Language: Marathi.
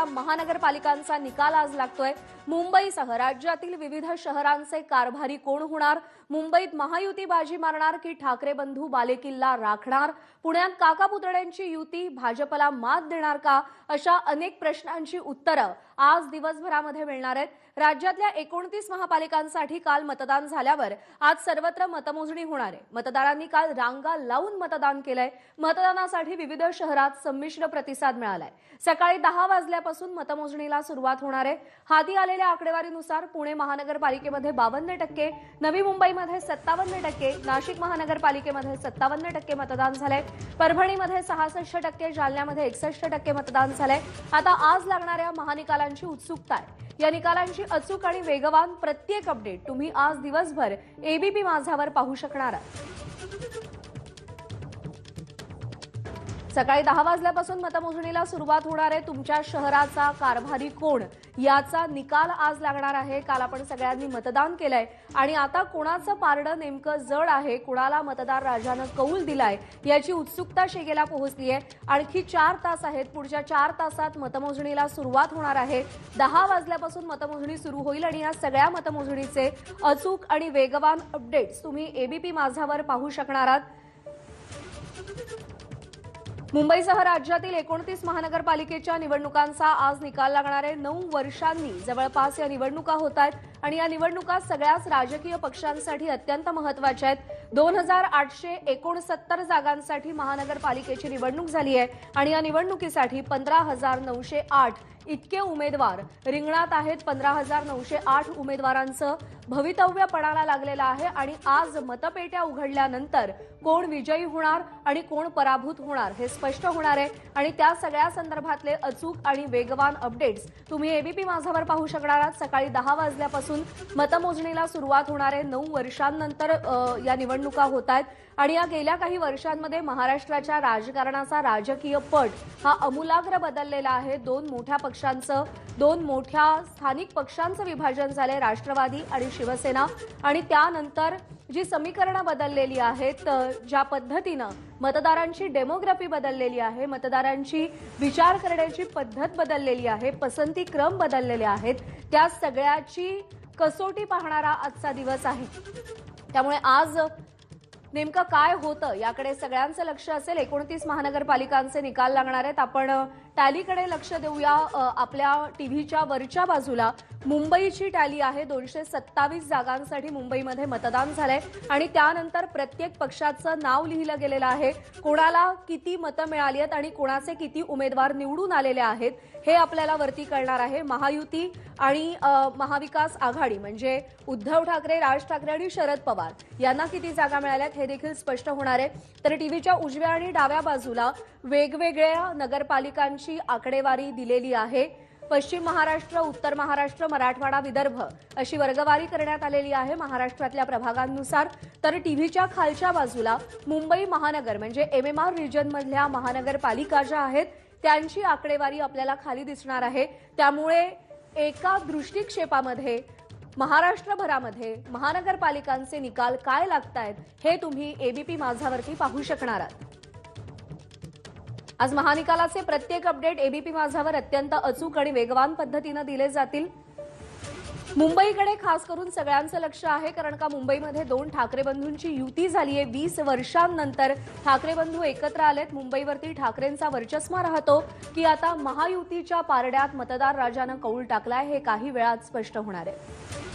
झालेल्या महानगरपालिकांचा निकाल आज लागतोय. मुंबईसह राज्यातील विविध शहरांचे कारभारी कोण होणार? मुंबईत महायुती बाजी मारणार की ठाकरे बंधू बालेकिल्ला राखणार? पुण्यात काका पुतळ्यांची युती भाजपला मात देणार का? अशा अनेक प्रश्नांची उत्तरं आज दिवसभरामध्ये मिळणार आहेत. राज्यातल्या एकोणतीस महापालिकांसाठी काल मतदान झाल्यावर आज सर्वत्र मतमोजणी होणार आहे. मतदारांनी काल रांगा लावून मतदान केलंय. मतदानासाठी विविध शहरात संमिश्र प्रतिसाद मिळालाय. सकाळी दहा वाजल्यापासून मतमोजणीला सुरुवात होणार आहे. हाती आलेल्या आकडेवारीनुसार पुणे महानगरपालिकेमध्ये बावन्न टक्के नवी मुंबईमध्ये सत्तावन्न टक्के नाशिक महानगरपालिकेमध्ये सत्तावन्न टक्के मतदान झालंय. परभणीमध्ये सहासष्ट टक्के जालन्यामध्ये एकसष्ट टक्के मतदान झालंय. आता आज लागणाऱ्या महानिकालांची उत्सुकता आहे. या निकालांची अचूक आणि वेगवान प्रत्येक अपडेट तुम्ही आज दिवसभर एबीपी माझावर पाहू शकणार आहात. सकाळी दहा वाजल्यापासून मतमोजणीला सुरुवात होणार आहे. तुमच्या शहराचा कारभारी कोण? याचा निकाल आज लागणार आहे. काल आपण सगळ्यांनी मतदान केलंय. आणि आता कोणाचं पारडं नेमकं जड आहे? कुणाला मतदार राजानं कौल दिलाय? याची उत्सुकता शेगेला पोहोचली आहे आणखी चार तास आहेत. पुढच्या चार तासात मतमोजणीला सुरुवात होणार आहे. दहा वाजल्यापासून मतमोजणी सुरू होईल आणि या सगळ्या मतमोजणीचे अचूक आणि वेगवान अपडेट्स तुम्ही एबीपी माझावर पाहू शकणार आहात. मुंबईसह राज्यातील एकोणतीस महानगरपालिकेच्या निवडणुकांचा आज निकाल लागणारे नऊ वर्षांनी जवळपास या निवडणुका होत आहेत आणि या निवडणुका सगळ्याच राजकीय पक्षांसाठी अत्यंत महत्त्वाच्या आहेत. दोन हजार आठशे एकोणसत्तर जागांसाठी महानगरपालिकेची निवडणूक झाली आहे आणि या निवडणुकीसाठी पंधरा हजार नऊशे आठ इतके उमेदवार. रिंगणात आहेत पंधरा हजार नऊशे आठ उमेदवारांचं. भवितव्य पणाला लागलेलं आहे आणि आज मतपेट्या उघडल्यानंतर कोण विजयी होणार आणि कोण पराभूत होणार हे स्पष्ट होणार आहे. आणि त्या सगळ्या संदर्भातले अचूक आणि वेगवान अपडेट्स तुम्ही एबीपी माझावर पाहू शकणार आहात. सकाळी दहा वाजल्यापासून मतमोजणीला सुरुवात होणार आहे. नऊ वर्षांनंतर या निवडणुका होत आहेत. आणि या गेल्या काही वर्षांमध्ये महाराष्ट्राच्या राजकारणाचा राजकीय पट हा अमूलाग्र बदललेला आहे. दोन मोठ्या पक्ष पक्षांचं दोन मोठ्या स्थानिक पक्षांचं विभाजन झालंय राष्ट्रवादी आणि शिवसेना. आणि त्यानंतर जी समीकरणं बदललेली आहेत ज्या पद्धतीनं मतदारांची डेमोग्राफी बदललेली आहे मतदारांची विचार करण्याची पद्धत बदललेली आहे पसंती क्रम बदललेले आहेत त्या सगळ्याची कसोटी पाहणारा आजचा दिवस आहे. त्यामुळे आज नेमकं काय होतं याकडे सगळ्यांचं लक्ष असेल. एकोणतीस महानगरपालिकांचे निकाल लागणार आहेत. आपण टॅलीकडे लक्ष देऊया. आपल्या टीव्हीच्या वरच्या बाजूला मुंबईची टॅली आहे. दोनशे सत्तावीस जागांसाठी मुंबईमध्ये मतदान झालंय. आणि त्यानंतर प्रत्येक पक्षाचं नाव लिहिलं गेलेलं आहे. कोणाला किती मतं मिळाली आहेत आणि कोणाचे किती उमेदवार निवडून आलेले आहेत हे आपल्याला वरती कळणार आहे. महायुती आणि महाविकास आघाडी म्हणजे उद्धव ठाकरे राज ठाकरे आणि शरद पवार यांना किती जागा मिळाल्यात हे देखील स्पष्ट होणार आहे. तर टीव्हीच्या उजव्या आणि डाव्या बाजूला वेगवेगळ्या नगरपालिकांची आकडेवारी दिलेली आहे. पश्चिम महाराष्ट्र उत्तर महाराष्ट्र मराठवाडा विदर्भ अशी वर्गवारी करण्यात आलेली आहे महाराष्ट्रातल्या प्रभागांनुसार. तर टीव्हीच्या खालच्या बाजूला मुंबई महानगर म्हणजे एम एम आर रिजनमधल्या महानगरपालिका ज्या आहेत त्यांची आकडेवारी आपल्याला खाली दिसणार आहे. त्यामुळे एका दृष्टिक्षेपामध्ये महाराष्ट्रभरामध्ये महानगरपालिकांचे निकाल काय लागतायत हे तुम्ही एबीपी माझावरती पाहू शकणार आहात. आज महानिकालाचे प्रत्येक अपडेट एबीपी माझावर अत्यंत अचूक आणि वेगवान पद्धतीनं दिले जातील. मुंबईकडे खास करून सगळ्यांचं लक्ष आहे कारण का मुंबईमध्ये दोन ठाकरे बंधूंची युती झाली आहे वीस वर्षांनंतर ठाकरे बंधू एकत्र आलेत. मुंबईवरती ठाकरेंचा वर्चस्मा राहतो की आता महायुतीच्या पारड्यात मतदार राजानं कौल टाकलाय हे काही वेळात स्पष्ट होणार आहे.